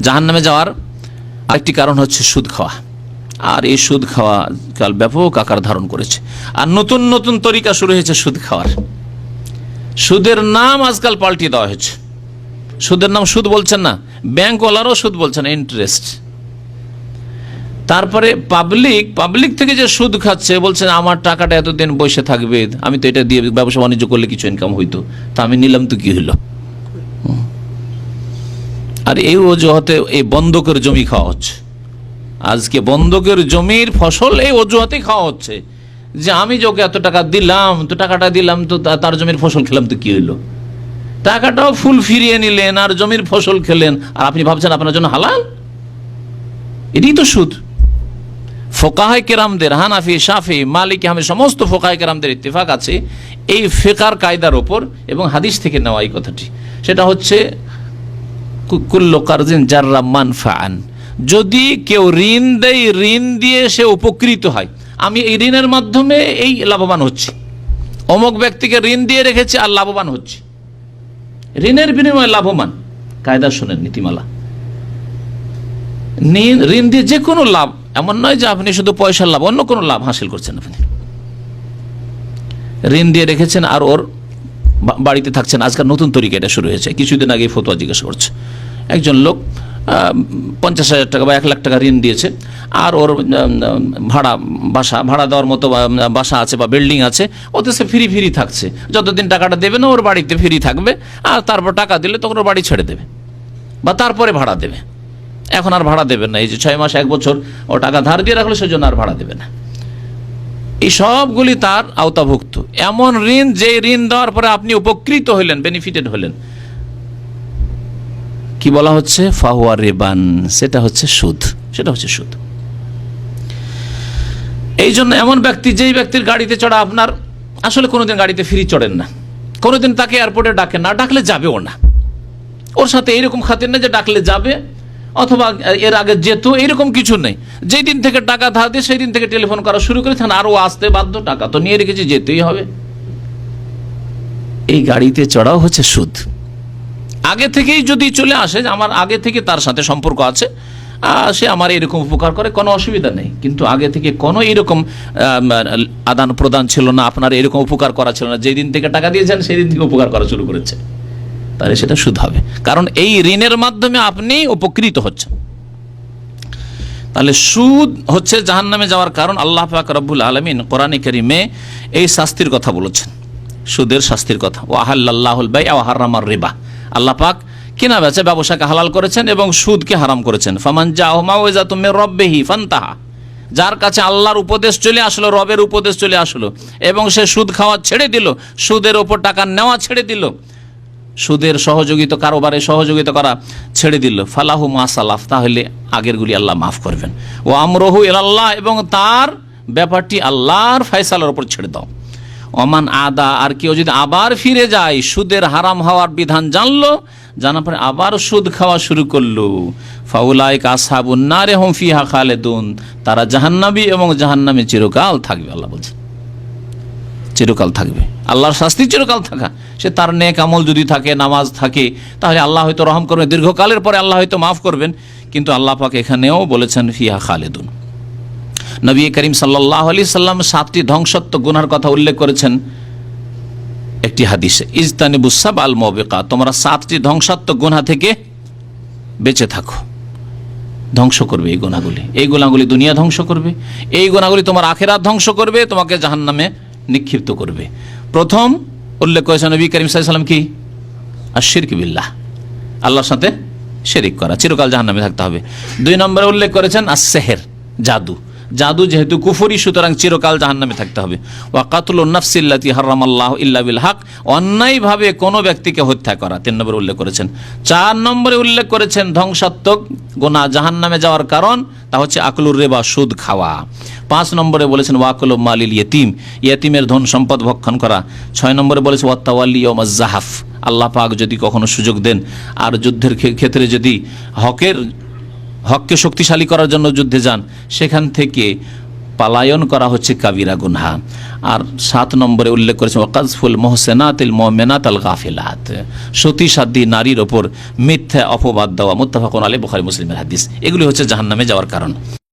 জাহান নামে যাওয়ার আরেকটি কারণ হচ্ছে সুদ খাওয়া। আর এই সুদ খাওয়া কাল ব্যাপক আকার ধারণ করেছে। আর নতুন নতুন তরিকা শুরু হয়েছে সুদ খাওয়ার। সুদের নাম আজকাল পাল্টিয়ে দেওয়া হয়েছে। সুদের নাম সুদ বলছেন না, ব্যাংকওয়ালারও সুদ বলছেন ইন্টারেস্ট তারপরে পাবলিক পাবলিক থেকে যে সুদ খাচ্ছে, বলছেন, আমার টাকাটা এতদিন বসে থাকবে, আমি তো এটা দিয়ে ব্যবসা বাণিজ্য করলে কিছু ইনকাম হইতো। তা আমি নিলাম তো কি হুম। আর এই অজুহাতে এই বন্ধকের জমি খাওয়া হচ্ছে। আজকে বন্ধকের জমির ফসল এই অজুহাতে খাওয়া হচ্ছে। যে আমি যে ওকে এত টাকা দিলাম, তো টাকাটা দিলাম, তো তার জমির ফসল খেলাম, তো কি হইল? টাকাটাও ফুল ফিরিয়ে নিলেন আর জমির ফসল খেলেন। আর আপনি ভাবছেন আপনার জন্য হালাল? এটাই তো সুদ। ফোকাহাই কেরামদের, হানাফি, শাফি, মালিক, আমি সমস্ত ফোকাহাই কেরামদের ইত্তেফাক আছে। এই ফেকার কায়দার ওপর এবং হাদিস থেকে নেওয়া এই কথাটি। সেটা হচ্ছে কুল্লু কারজিন জাররা মানফাআন। যদি কেউ ঋণ দেয়, ঋণ দিয়ে সে উপকৃত হয়। আমি এই ঋণের মাধ্যমে এই লাভবান হচ্ছি। অমুক ব্যক্তিকে ঋণ দিয়ে রেখেছে, আর লাভবান হচ্ছে। ঋণের বিনিময়ে লাভবান। কায়দা শোনেন, নীতিমালা। ঋণ দিয়ে যে কোনো লাভ, এমন নয় যে আপনি শুধু পয়সার লাভ, অন্য কোনো লাভ হাসিল করছেন আপনি। ঋণ দিয়ে রেখেছেন, আর ওর বাড়িতে থাকছেন, আজকাল নতুন তরিকা এটা শুরু হয়েছে। কিছুদিন আগে ফতোয়া জিজ্ঞাসা করছে। একজন লোক পঞ্চাশ হাজার টাকা বা এক লাখ টাকা ঋণ দিয়েছে, আর ওর ভাড়া, বাসা, ভাড়া দেওয়ার মতো বাসা আছে বা বিল্ডিং আছে ওতে সে ফ্রি ফ্রি থাকছে। যতদিন টাকাটা দেবে না, ওর বাড়িতে ফ্রি থাকবে, আর তারপর টাকা দিলে তখন ওর বাড়ি ছেড়ে দেবে বা তারপরে ভাড়া দেবে। এখন আর ভাড়া দেবে না। এই যে ছয় মাস, এক বছর ও টাকা ধার দিয়ে রাখল, সেজন্য আর ভাড়া দেবে না। এই সবগুলি তার আওতাভুক্ত। এমন ঋণ যে ঋণ দেওয়ার পরে আপনি উপকৃত হলেন বেনিফিটেড হলেন কি বলা হচ্ছে? ফাহুয়া রেবান, সেটা হচ্ছে সুদ, সেটা হচ্ছে সুদ। এই জন্য এমন ব্যক্তি, যেই ব্যক্তির গাড়িতে চড়া আপনার, আসলে কোনোদিন গাড়িতে ফ্রি চড়েন না। কোনোদিন তাকে এয়ারপোর্টে ডাকেন না, ডাকলে যাবেও না। ওর সাথে এইরকম খাতির না যে ডাকলে যাবে অথবা এর আগে যেত, এরকম কিছু নেই। যেই দিন থেকে টাকা দিয়ে সেই দিন থেকে টেলিফোন করা শুরু করেছেন আরও আসতে বাধ্য, টাকা তো নিয়ে রেখেছি, যেতেই হবে। এই গাড়িতে চড়াও হচ্ছে সুদ। আগে থেকেই যদি চলে আসে আমার আগে থেকে তার সাথে সম্পর্ক আছে সে আমার এরকম উপকার করে, কোনো অসুবিধা নেই। কিন্তু আগে থেকে কোনো এরকম আদান প্রদান ছিল না, আপনার এরকম উপকার করা ছিল না। যেই দিন থেকে টাকা দিয়েছেন, সেই দিন থেকে উপকার করা শুরু করেছে। তাহলে সেটা সুদ হবে। কারণ এই ঋণের মাধ্যমে আপনি উপকৃত হচ্ছেন। তাহলে সুদ হচ্ছে জাহান নামে যাওয়ার কারণ আল্লাহ পাক রব্বুল আলমিন কোরআনে করিমে এই শাস্তির কথা বলেছেন। সুদের শাস্তির কথা। ও আহাল্লাহুল বাই আহারামার রিবা। আল্লাহ পাক কিনা বেচা ব্যবসাকে হালাল করেছেন এবং সুদকে হারাম করেছেন। ফামান জাহমা তুমি রব্বেহি ফান্তাহা। যার কাছে আল্লাহর উপদেশ চলে আসলো, রবের উপদেশ চলে আসলো এবং সে সুদ খাওয়া ছেড়ে দিল, সুদের ওপর টাকা নেওয়া ছেড়ে দিল সুদের সহযোগিতা কারোবারে সহযোগিতা করা ছেড়ে দিল। ফালাহু মাসালাফ তাহলে আগেরগুলি আল্লাহ মাফ করবেন। ও আমরহু আল্লাহ এবং তার ব্যাপারটি আল্লাহর ফয়সালার ওপর ছেড়ে দাও। অমান আদা, আর কেউ যদি আবার ফিরে যায়, সুদের হারাম হওয়ার বিধান জানলো, জানার পরে আবার সুদ খাওয়া শুরু করল। ফাউলাইক আসাবুন্নারে হোম ফিহা খালেদুন, তারা জাহান্নাবি এবং জাহান্নামে চিরকাল থাকবে, আল্লাহ বলছে চিরকাল থাকবে। আল্লাহর শাস্তি চিরকাল থাকা। সে তার নেক আমল যদি থাকে, নামাজ থাকে, তাহলে আল্লাহ হয়তো রহম করবেন। দীর্ঘকালের পরে আল্লাহ হয়তো মাফ করবেন। কিন্তু আল্লাহ পাক এখানেও বলেছেন, ফিহা খালেদুন। নবী করিম সাল্লাহ আলি সাল্লাম সাতটি ধ্বংসত্ব গুনার কথা উল্লেখ করেছেন একটি হাদিসে। ইজতানি বুসাব আল মবেকা, তোমরা সাতটি ধ্বংসাত্মক গুনা থেকে বেঁচে থাকো। ধ্বংস করবে এই গুণাগুলি। এই গুণাগুলি দুনিয়া ধ্বংস করবে। এই গুণাগুলি তোমার আখেরাত ধ্বংস করবে, তোমাকে জাহান নামে নিক্ষিপ্ত করবে। প্রথম উল্লেখ করেছেন নবী করিম সাল্লাম কি? আর শিরক বিল্লাহ। আল্লাহর সাথে শেরিক করা, চিরকাল জাহান্নামে থাকতে হবে। দুই নম্বরে উল্লেখ করেছেন আর সেহের জাদু। জাদু যেহেতু কুফরি, সুতরাং চিরকাল জাহান নামে থাকতে হবে। ওয়া কাতুল নফসিল্লাতি হারাম আল্লাহ ইল্লা বিল হক, অন্যায়ভাবে কোনো ব্যক্তিকে হত্যা করা। তিন নম্বরে উল্লেখ করেছেন। চার নম্বরে উল্লেখ করেছেন ধ্বংসাত্মক গোনা জাহান নামে যাওয়ার কারণ, তা হচ্ছে আকলুর রেবা, সুদ খাওয়া। পাঁচ নম্বরে বলেছেন ওয়াকুল মালিল ইয়েতিম, ইয়েতিমের ধন সম্পদ ভক্ষণ করা। ছয় নম্বরে বলেছে ওয়াত্তাওয়াল্লি জাহাফ, আল্লাহ পাক যদি কখনো সুযোগ দেন, আর যুদ্ধের ক্ষেত্রে যদি হকের হককে শক্তিশালী করার জন্য যুদ্ধে যান। সেখান থেকে পালায়ন করা হচ্ছে কাবিরা গুনহা। আর সাত নম্বরে উল্লেখ করেছে ওয়াকাজফুল মোহসেনাতিল মোমেনাত আল গাফিলাত। সতী সাদ্দি নারীর ওপর মিথ্যা অপবাদ দেওয়া, মুত্তাফাকুন আলী বুখারি মুসলিমের হাদিস। এগুলি হচ্ছে জাহান্নামে যাওয়ার কারণ।